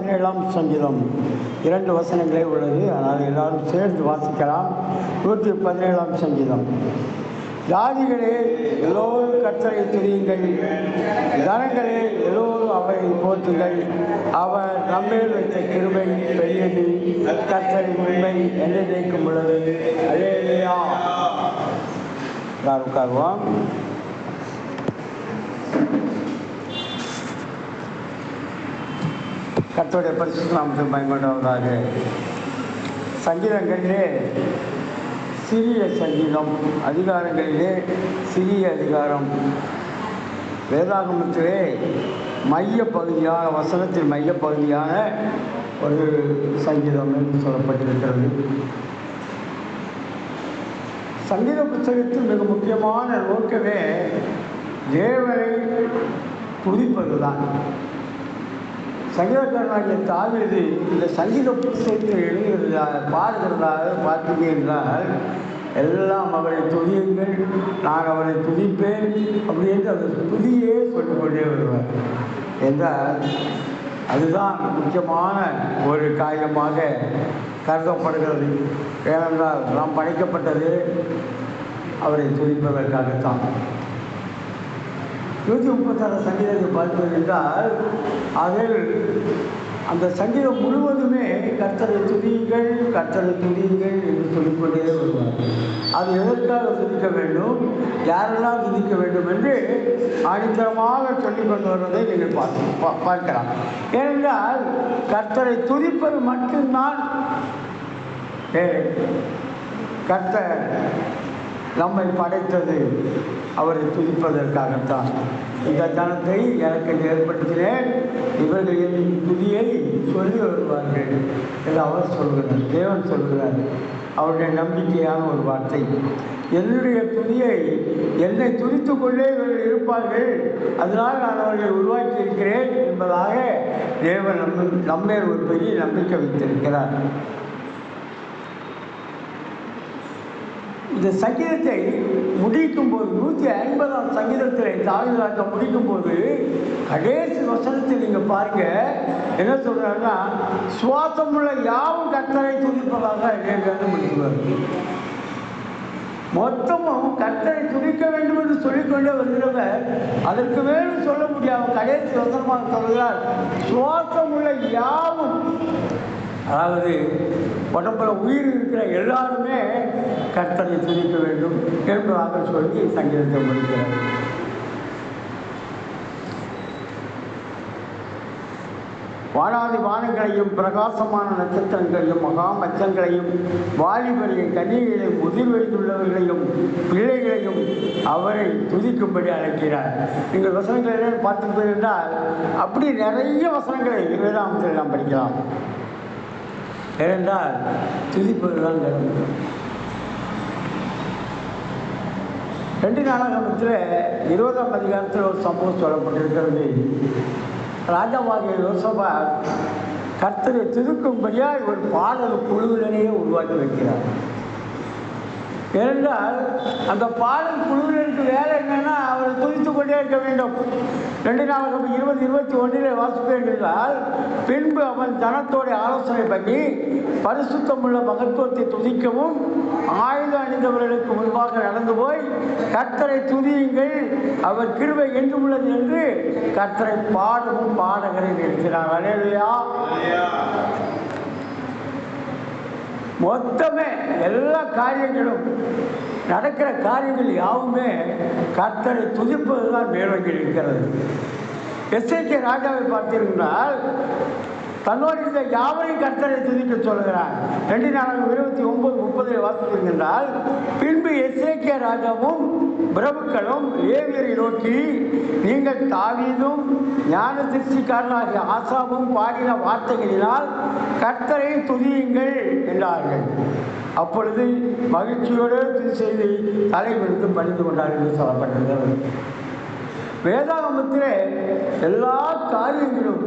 பதினேழாம் சங்கீதம் இரண்டு வசனங்களே உள்ளது. ஆனால் எல்லாரும் சேர்ந்து வாசிக்கலாம். நூற்றி பதினேழாம் சங்கீதம். ஜாதிகளே எல்லோரும் கர்த்தரை தெரியுங்கள் ஜனங்களே எல்லோரும் அவரை போற்றுங்கள். அவர் நம்மேல் வைத்த கிருமை பெரியது. கர்த்தரை உண்மை என்றைக்கும் உள்ளது. அலேலியா. எல்லாரும் உட்காருவோம். கத்தோடைய பரிசுத்த நாமத்துக்கு பயன்படுவதாக. சங்கீதங்களிலே சிறிய சங்கீதம் அதிகாரங்களிலே சிறிய அதிகாரம். வேதாகமத்திலே மைய பகுதியான வசனத்தின் மைய பகுதியான ஒரு சங்கீதம் என்று சொல்லப்பட்டிருக்கிறது. சங்கீத புத்தகத்தில் மிக முக்கியமான நோக்கமே குறிப்பது தான் சங்கீதக்காரனாகிய தாவீது இந்த சங்கீத புத்தகத்தை எழுதுகிறதா. பாடுகிறதாக பார்த்தீங்க என்றால் எல்லாம் அவரை துதியுங்கள் நான் அவரை துதிப்பேன் அப்படின்னு அந்த துதியே சொல்லிக்கொண்டே வருவார். என்றால் அதுதான் முக்கியமான ஒரு காரியமாக கருதப்படுகிறது. ஏனென்றால் நாம் படைக்கப்பட்டது அவரை துதிப்பதற்காகத்தான். நூற்றி முப்பத்தாறு சங்கீதத்தை பார்த்தோம் என்றால் அதில் அந்த சங்கீதம் முழுவதுமே கர்த்தரை துதியுங்கள் கர்த்தரை துதியுங்கள் என்று சொல்லிக்கொண்டே வருவார். அது எதற்காக துதிக்க வேண்டும்? யாரெல்லாம் துதிக்க வேண்டும் என்று ஆணித்தரமாக சொல்லிக் கொண்டு வருவதை நீங்கள் பார்த்து பா- பார்க்கலாம். ஏனென்றால் கர்த்தரை துதிப்பது மட்டும்தான். வேலை கர்த்தர் நம்மை படைத்தது. அவரை துதிப்பதற்காகத்தான். இந்த தனத்தை எனக்கு ஏற்படுத்தினேன். இவர்கள் என் துதியை சொல்லி வருவார்கள் என்று அவர் சொல்கிறார். தேவன் சொல்கிறார். அவருடைய நம்பிக்கையான ஒரு வார்த்தை. என்னுடைய துதியை என்னை துதித்து கொண்டே இவர்கள் இருப்பார்கள். அதனால் நான் அவர்களை உருவாக்கி இருக்கிறேன் என்பதாக தேவன் நம்ம நம்மேல் ஒரு பெரிய நம்பிக்கை வைத்திருக்கிறார். இந்த சங்கீதத்தை முடிக்கும் போது நூற்றி ஐம்பதாம் தாவிதாக்க முடிக்கும் போது கடைசி வசனத்தை நீங்கள் பாருங்க. என்ன சொல்றாருன்னா சுவாசமுள்ள யாவும் கத்தரை துதிப்பதாக என்று முடிக்குவார் மொத்தமும் கத்தரை துணிக்க வேண்டும் என்று சொல்லிக்கொண்டே வருகிறவர் அதற்கு மேலும் சொல்ல முடியாம கடைசி வசனமாக சொல்கிறார் சுவாசமுள்ள யாவும் அதாவது உடம்புல உயிர் இருக்கிற எல்லாருமே கர்த்தரை துணிக்க வேண்டும் என்பதாக சொல்லி சங்கீதத்தை முடிக்கிறார். வானாதி வானங்களையும் பிரகாசமான நட்சத்திரங்களையும் மகா மச்சங்களையும் வாலிபரையும் கன்னிகளையும் முதிர்வயதுள்ளவர்களையும் பிள்ளைகளையும் அவரை துதிக்கும்படி அழைக்கிறார். நீங்கள் வசனங்கள் என்னென்னு பார்த்துட்டு என்றால் அப்படி நிறைய வசனங்களை வேதாமத்தில் நாம் படிக்கலாம். ஏனென்றால் துதிப்பதுதான் நிரந்தரம் ரெண்டு நாளாகத்தில் இருபதாம் அதிகாரத்தில் ஒரு சம்பவம் சொல்லப்பட்டிருக்கிறது. ராஜாவாகிய யோசபா கர்த்தரை திருக்கும்படியாக ஒரு பாடல் குழுவினரையே உருவாக்கி வைக்கிறார். ஏனென்றால் அந்த பாடல் குழுவினருக்கு வேலை என்னன்னா அவரை துதித்து கொண்டே இருக்க வேண்டும். ரெண்டு நாளாக இருபது இருபத்தி ஒன்றில் வாசிப்பேன் பின்பு அவன் ஜனத்தோட ஆலோசனை பண்ணி பரிசுத்தமுள்ள மகத்துவத்தை துதிக்கவும் ஆயுதம் அணிந்தவர்களுக்கு முன்பாக நடந்து போய் கர்த்தரை துதியுங்கள் அவர் கிருவை என்று உள்ளது என்று கர்த்தரை பாடவும் பாடகரை நிறுத்தினார் அலேலுயா மொத்தமே எல்லா காரியங்களும் நடக்கிற காரியங்கள் யாவுமே கர்த்தரை துதிப்பதுதான் மேலோங்கி இருக்கிறது. எஸ்ஐகே ராஜாவை பார்த்தீர்களால் தன்னோடு இருந்த யாவரையும் கர்த்தரை துதிக்க சொல்கிறார் ரெண்டு நாளாக இருபத்தி ஒன்பது முப்பதில் வாசித்திருக்கின்றால் பின்பு எஸ்ஏகே ராஜாவும் பிரபுக்களும் லேவியரை நோக்கி நீங்கள் தாவீதும் ஞான திருஷ்டிக்காரனாகிய ஆசாவும் பாடின வார்த்தைகளினால் கர்த்தரை துதியுங்கள் என்றார்கள். அப்பொழுது மகிழ்ச்சியோடு செய்து தலை பணிந்து கொண்டார்கள் என்று சொல்லப்பட்டிருக்கிறது. வேதாகமத்திலே எல்லா காரியங்களும்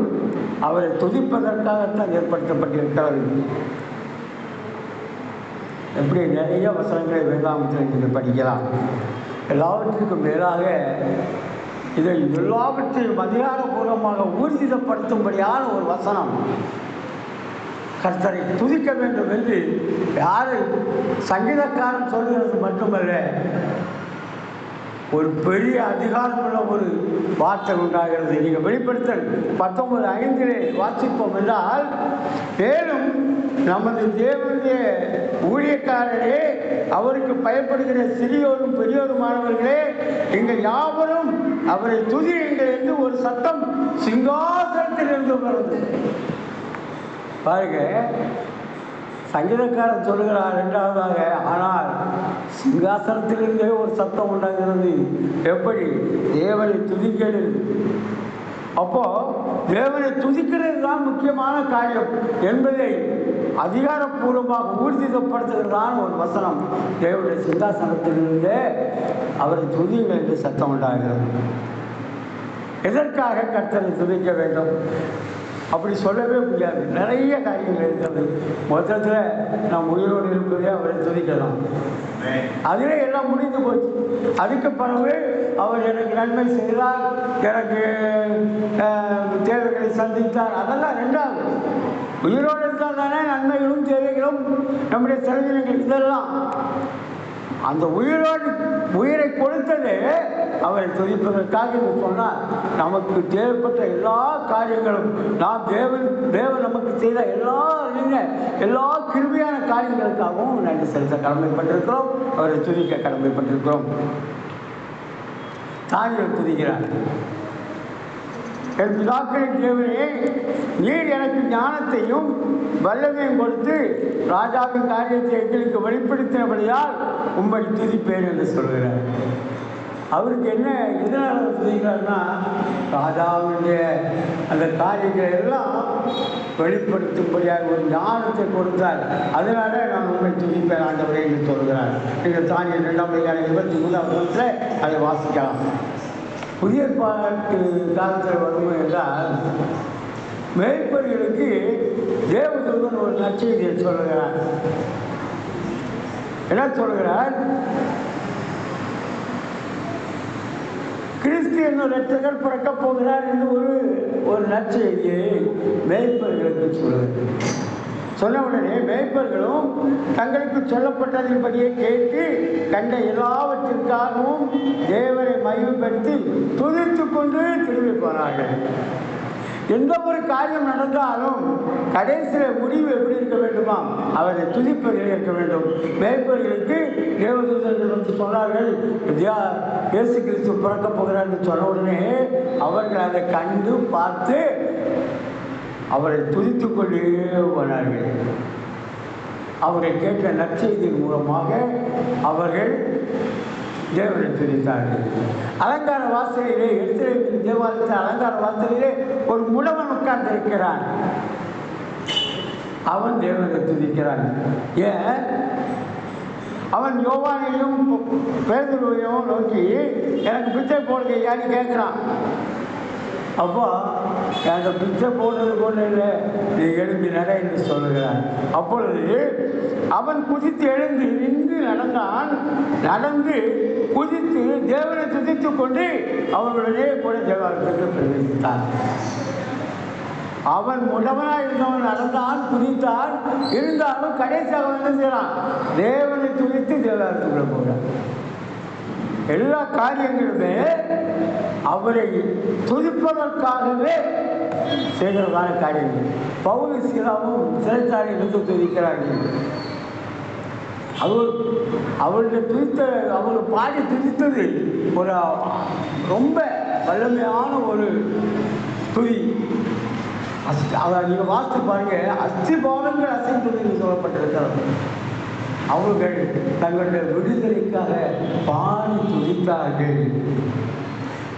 அவரை துதிப்பதற்காகத்தான் ஏற்படுத்தப்பட்டிருக்கிறது. எப்படி நிறைய வசனங்களை வேதாகமத்தில் நீங்கள் படிக்கலாம். எல்லாவற்றிற்கும் மேலாக இதை எல்லாவற்றையும் அதிகாரபூர்வமாக ஊர்ஜிதப்படுத்தும்படியான ஒரு வசனம். கர்த்தரை துதிக்க வேண்டும் என்று யாரும் சங்கீதக்காரன் சொல்கிறது மட்டுமல்ல. ஒரு பெரிய அதிகாரமுள்ள ஒரு வார்த்தை உண்டாகிறது. நீங்கள் வெளிப்படுத்தல். பத்தொன்பது ஐந்திலே வாசிப்போம் என்றால் மேலும் நமது தேவனுடைய ஊழியக்காரரே அவருக்கு பயப்படுகிற சிறியோரும் பெரியோருமானவர்களே எங்கள் யாவரும் அவரை துதியுங்கள் என்று ஒரு சத்தம் சிங்காசனத்தில் இருந்து வருது. பாருங்க சங்கீதக்காரன் சொல்லுகிறார் இரண்டாவதாக ஆனால் சிங்காசனத்திலிருந்தே ஒரு சத்தம் உண்டாகிறது. எப்படி? தேவனை துதிக்கிறது அப்போ தேவனை துதிக்கிறது தான் முக்கியமான காரியம் என்பதை அதிகாரப்பூர்வமாக ஊர்ஜிதப்படுத்துகிறதான் ஒரு வசனம். தேவனுடைய சிங்காசனத்திலிருந்தே அவரை துதியுங்கள் என்று சத்தம் உண்டாகிறது. எதற்காக கர்த்தனை துதிக்க வேண்டும்? அப்படி சொல்லவே முடியாது. நிறைய காரியங்கள் இருக்கிறது. மொத்தத்தில் நாம் உயிரோடு இருப்பதே அவரை துதிக்கலாம். அதிலே எல்லாம் முடிந்து போச்சு. அதுக்கு பிறகு அவர் எனக்கு நன்மை செய்தார். எனக்கு தேவைகளை சந்தித்தார். அதெல்லாம் ரெண்டாவது. உயிரோடு இருந்தால் தானே நன்மைகளும் தேவைகளும் நம்முடைய செலவினங்கள் இதெல்லாம். அந்த உயிரோடு உயிரை கொடுத்தது அவரை துதிப்பதற்காக என்று சொன்னால் நமக்கு தேவைப்பட்ட எல்லா காரியங்களும் நாம் தேவன் தேவன் நமக்கு செய்த எல்லா அறிந்த எல்லா கிருமியான காரியங்களுக்காகவும் நன்றி செலுத்த கடமைப்பட்டிருக்கிறோம். அவரை துதிக்க கடமைப்பட்டிருக்கிறோம். தாங்கள் துதிக்கிறார். என் பிதாக்களின் தேவனே நீர் எனக்கு ஞானத்தையும் வல்லமையும் கொடுத்து ராஜாவின் காரியத்தை எங்களுக்கு வெளிப்படுத்தினபடியால் உம்மை துதிப்பேன் என்று சொல்கிறார். அவருக்கு என்ன எதனால் துதிக்கிறார்னா ராஜாவுடைய அந்த காரியங்களை எல்லாம் வெளிப்படுத்தும்படியாக ஒரு ஞானத்தை கொடுத்தார். அதனால நான் உண்மை துதிப்பேன் ஆண்டவரே என்று சொல்கிறார். நீங்கள் தானிய இரண்டாம் அதிகாரம் இருபத்தி மூணாம் வருஷத்தில் அதை வாசிக்கலாம். புதிய பாட்டு காலத்தில் வரும் என்றால் மேய்ப்பர்களுக்கு தேவதூதன் ஒரு நற்செய்தியை சொல்லுகிறார். என்ன சொல்கிறார் கிறிஸ்து என்னும் ரட்சகர் பிறக்கப் போகிறார் என்று ஒரு ஒரு நற்செய்தியை மேய்ப்பர்களுக்கு சொல்லுகிறார். சொன்ன உடனே மேய்ப்பர்களும் தங்களுக்கு சொல்லப்பட்டதின்படியே கேட்டு கண்ட எல்லாவற்றிற்காகவும் தேவரை மகிமைப்படுத்தி துதித்து கொண்டு திரும்பி போனார்கள். எந்த ஒரு காரியம் நடந்தாலும் கடைசியில் முடிவு எப்படி இருக்க வேண்டுமா அவரை துதிப்பதில் இருக்க வேண்டும். மேற்பர்களுக்கு தேவதூதர்கள் வந்து சொன்னார்கள் இயேசு கிறிஸ்து பிறக்கப் போகிறார் என்று சொன்ன உடனே அவர்கள் அதை கண்டு பார்த்து அவரை துதித்து கொண்டே போனார்கள். அவரை கேட்ட நற்செய்தியின் மூலமாக அவர்கள் தேவனை துதித்தார்கள். அலங்கார வாசலிலே எடுத்து தேவாலயத்தில் அலங்கார வாசலிலே ஒரு முடவன் உட்கார்ந்திருக்கிறான். அவன் தேவனை துதிக்கிறான். ஏன்? அவன் யோவானையும் பேதுருவையும் நோக்கி எனக்கு பிச்சை போடுங்க யான்னு கேட்குறான். அப்போ அந்த பிச்சை போடுறது கொண்டு இல்லை. நீ எழும்பி நட என்று சொல்லுகிறான் அப்பொழுது அவன் குதித்து எழுந்து நின்று நடந்தான். நடந்து குதித்து தேவனை துதித்து கொண்டு அவர்களுடைய கூட தேவாலயத்துக்கு பிரவேசித்தான். அவன் முடவனாக இருந்தவன் நடந்தான் குதித்தான். இருந்தாலும் கடைசியாக அவன் என்ன செய்யறான்? தேவனை துதித்து தேவாலயத்துக்குள்ள போகிறான். எல்லா காரியங்களுமே அவரை துதிப்பதற்காகவே செய்கிறதான காரியங்கள் பவுல் சீலாவும் சிறைச்சாலையில் எடுத்து துதிக்கிறார்கள் அவர் அவருடைய துதித்த அவர் பாடி துதித்தது ஒரு ரொம்ப வல்லமையான ஒரு துதி. அஸ்தி அதை நீங்கள் வாசித்து பாருங்க. அஸ்திபாதங்கள் அசைந்தது என்று சொல்லப்பட்டிருக்கிறது. அவர்கள் தங்களுடைய விடுதலைக்காக பாடி துதித்தார்கள்.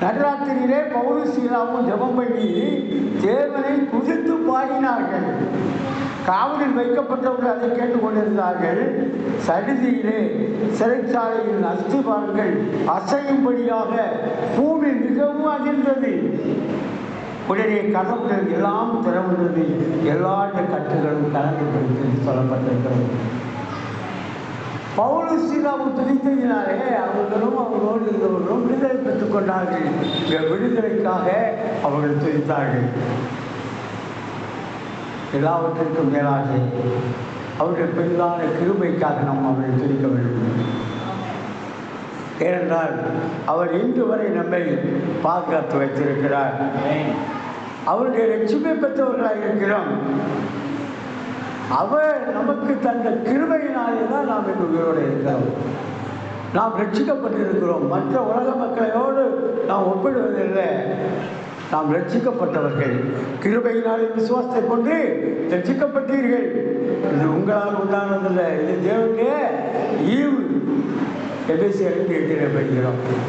நடுராத்திரியிலே பௌரு சீலாவும் ஜெபம் பண்ணி தேவனை குதித்து பாடினார்கள். காவலில் வைக்கப்பட்டவர்கள் அதை கேட்டுக்கொண்டிருந்தார்கள். சடுதியிலே சிறைச்சாலையில் அஸ்திபாரங்கள் அசையும்படியாக பூமி மிகவும் அதிர்ந்தது உடனே கதவுகள் எல்லாம் திறவுள்ளது எல்லா கட்டுகளும் கலந்து கொடுத்து சொல்லப்பட்டிருக்கிறது. பவுலும் சீலாவும் துதித்ததினாலே அவர்களும் அவர்களோடு இருந்தவர்களும் விடுதலை பெற்றுக் கொண்டார்கள். இந்த விடுதலைக்காக அவர்கள் துதித்தார்கள். எல்லாவற்றிற்கும் மேலாக அவருடைய பெரிதான கிருபைக்காக நாம் அவரை துதிக்க வேண்டும். ஏனென்றால் அவர் இன்று வரை நம்மை பாதுகாத்து வைத்திருக்கிறார். அவருடைய லட்சுமி பெற்றவர்களாக இருக்கிறோம் அவர் நமக்கு தந்த கிருபையினாலே தான் நாம் இன்று உயிரோடு இருக்கிறோம். நாம் ரட்சிக்கப்பட்டிருக்கிறோம். மற்ற உலக மக்களையோடு நாம் ஒப்பிடுவதில்லை. நாம் ரட்சிக்கப்பட்டவர்கள். கிருபையினாலே விசுவாசத்தை கொண்டு ரட்சிக்கப்பட்டீர்கள். இது உங்களால் உண்டானதில்லை. இது தேவனுடைய ஈவு. எபிசி அறிந்து எட்டின படிக்கிறோம்.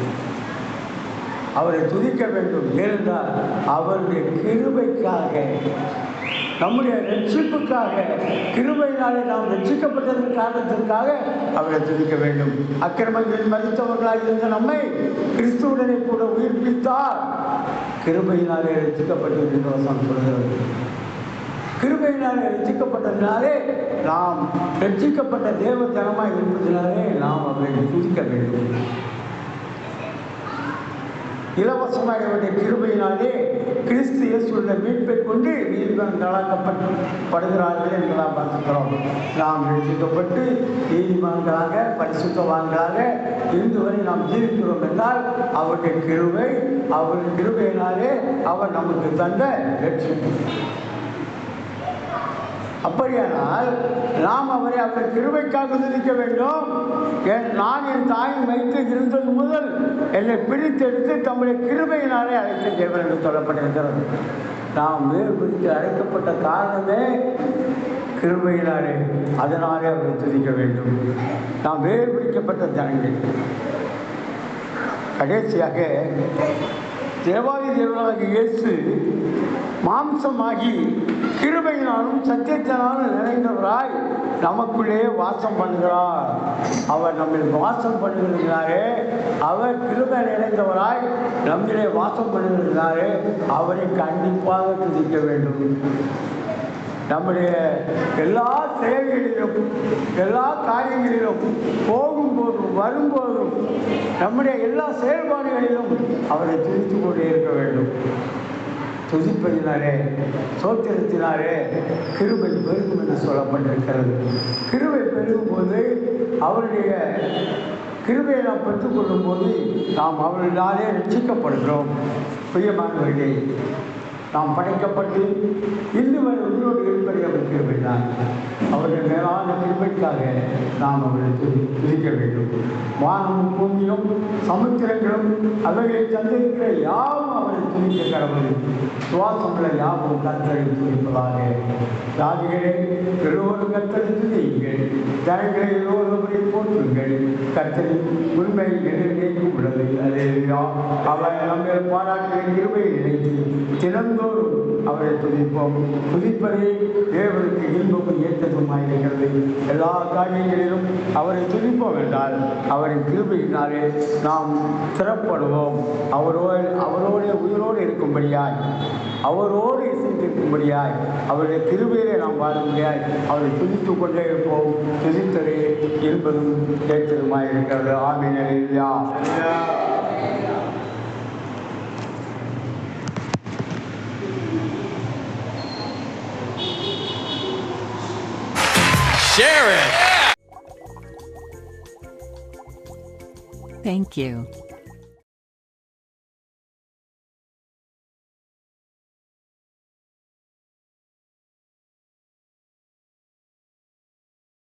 அவரை துதிக்க வேண்டும். ஏனென்றால் அவருடைய கிருபைக்காக நம்முடைய ரட்சிப்புக்காக கிருபையினாலே நாம் ரட்சிக்கப்பட்டதன் காரணத்திற்காக அவரை துதிக்க வேண்டும். அக்கிரமங்களில் மதித்தவர்களாக இருந்த நம்மை கிறிஸ்துவுடனே கூட உயிர்ப்பித்தார். கிருபையினாலே ரட்சிக்கப்பட்டது என்று வசனம் சொல்கிறது கிருபையினாலே ரட்சிக்கப்பட்டதினாலே நாம் ரட்சிக்கப்பட்ட தேவ ஜனமாய் இருப்பதினாலே நாம் அவரை துதிக்க வேண்டும். இலவசமாக அவருடைய கிருபையினாலே கிறிஸ்து இயேசுடைய மீட்பை கொண்டு நீதிமன்றம் நடாக்கப்பட்டு படுகிறார்கள் என்று நாம் பார்த்துக்கிறோம் நாம் ரட்சிக்கப்பட்டு நீதிமன்றங்களாக பரிசுத்தவான்களாக இன்று வரை நாம் ஜீவிக்கிறோம் என்றால் அவருடைய கிருவை அவருடைய கிருபையினாலே அவர் நமக்கு தந்த ரட்சிப்பு அப்படியானால் நாம் அவரை அவர் கிருபைக்காக துதிக்க வேண்டும். என் நான் என் தாயின் வைத்து இருந்தது முதல் என்னை பிரித்தெடுத்து தம்முடைய கிருபையினாலே அழைத்த தேவன் என்று சொல்லப்பட்டிருக்கிறது. நாம் வேறு பிரித்து அழைக்கப்பட்ட காரணமே கிருபையினாலே. அதனாலே அவரை துதிக்க வேண்டும். நாம் வேறு பிடிக்கப்பட்ட ஜனங்கள் கடைசியாக தேவாதி தேவனாக இயேசு மாம்சமாகி கிருபையினாலும் சத்தியத்தினாலும் நிறைந்தவராய் நமக்குள்ளே வாசம் பண்ணுகிறார். அவர் நம்மில் வாசம் பண்ணுகிறாரே அவர் கிருபை நிறைந்தவராய் நம்மிலே வாசம் பண்ணுகிறாரே அவரை கண்டிப்பாக துதிக்க வேண்டும். நம்முடைய எல்லா செயல்களிலும் எல்லா காரியங்களிலும் போகும்போதும் வரும்போதும் நம்முடைய எல்லா செயல்பாடுகளிலும் அவரை துதித்து கொண்டே இருக்க வேண்டும். துதிப்பதினாலே சோத்திரத்தினாலே கிருபை பெருகும் என்று சொல்லப்பட்டிருக்கிறது. கிருபை பெருகும் போது அவருடைய கிருபையை நாம் பெற்றுக்கொள்ளும் போது நாம் அவர்களாலே ரட்சிக்கப்படுகிறோம். பிரியமானவர்களே தாம் படைக்கப்பட்டு இன்று உயிரோடு இருப்பதை அவர் கிருபைதான் அவருடைய மேலான கிருபைக்காக நாம் அவரை துதி துதிக்க வேண்டும். வானமும் பூமியும் சமுத்திரங்களும் அவைகளை தந்திருக்கிற யாவும் அவரை துதிக்க கடவுள். சுவாசமுள்ள யாவும் கத்தரை துதிப்பதாக. ஜாதிகளே எல்லோரும் கத்தரை துதியுங்கள். ஜனங்களை எல்லோரும் போற்றுங்கள். கத்தரி உண்மை நிலைக்கும் உள்ளது அதே அவர் நம்ம பாராட்டுகிற கிருபையை நினைத்து சிறந்தோ எல்லோரும் அவரை துதிப்போம். துதிப்பதே தேவனுக்கு இன்பமும் ஏற்றதுமாயிருக்கிறது எல்லா காரியங்களிலும் அவரை துதிப்போம் என்றால் அவரின் கிருபையினாலே நாம் சிறப்படுவோம் அவரோடு அவரோடு உயிரோடு இருக்கும்படியாய் அவரோடு இசைந்திருக்கும்படியாய் அவருடைய திருவையிலே நாம் வாழும்படியாய் அவரை துதித்து கொண்டே இருப்போம். துதித்ததே என்பதும் ஏற்றதுமாயிருக்கிறது ஆமீன். அல்லேலூயா. Share it. Thank you.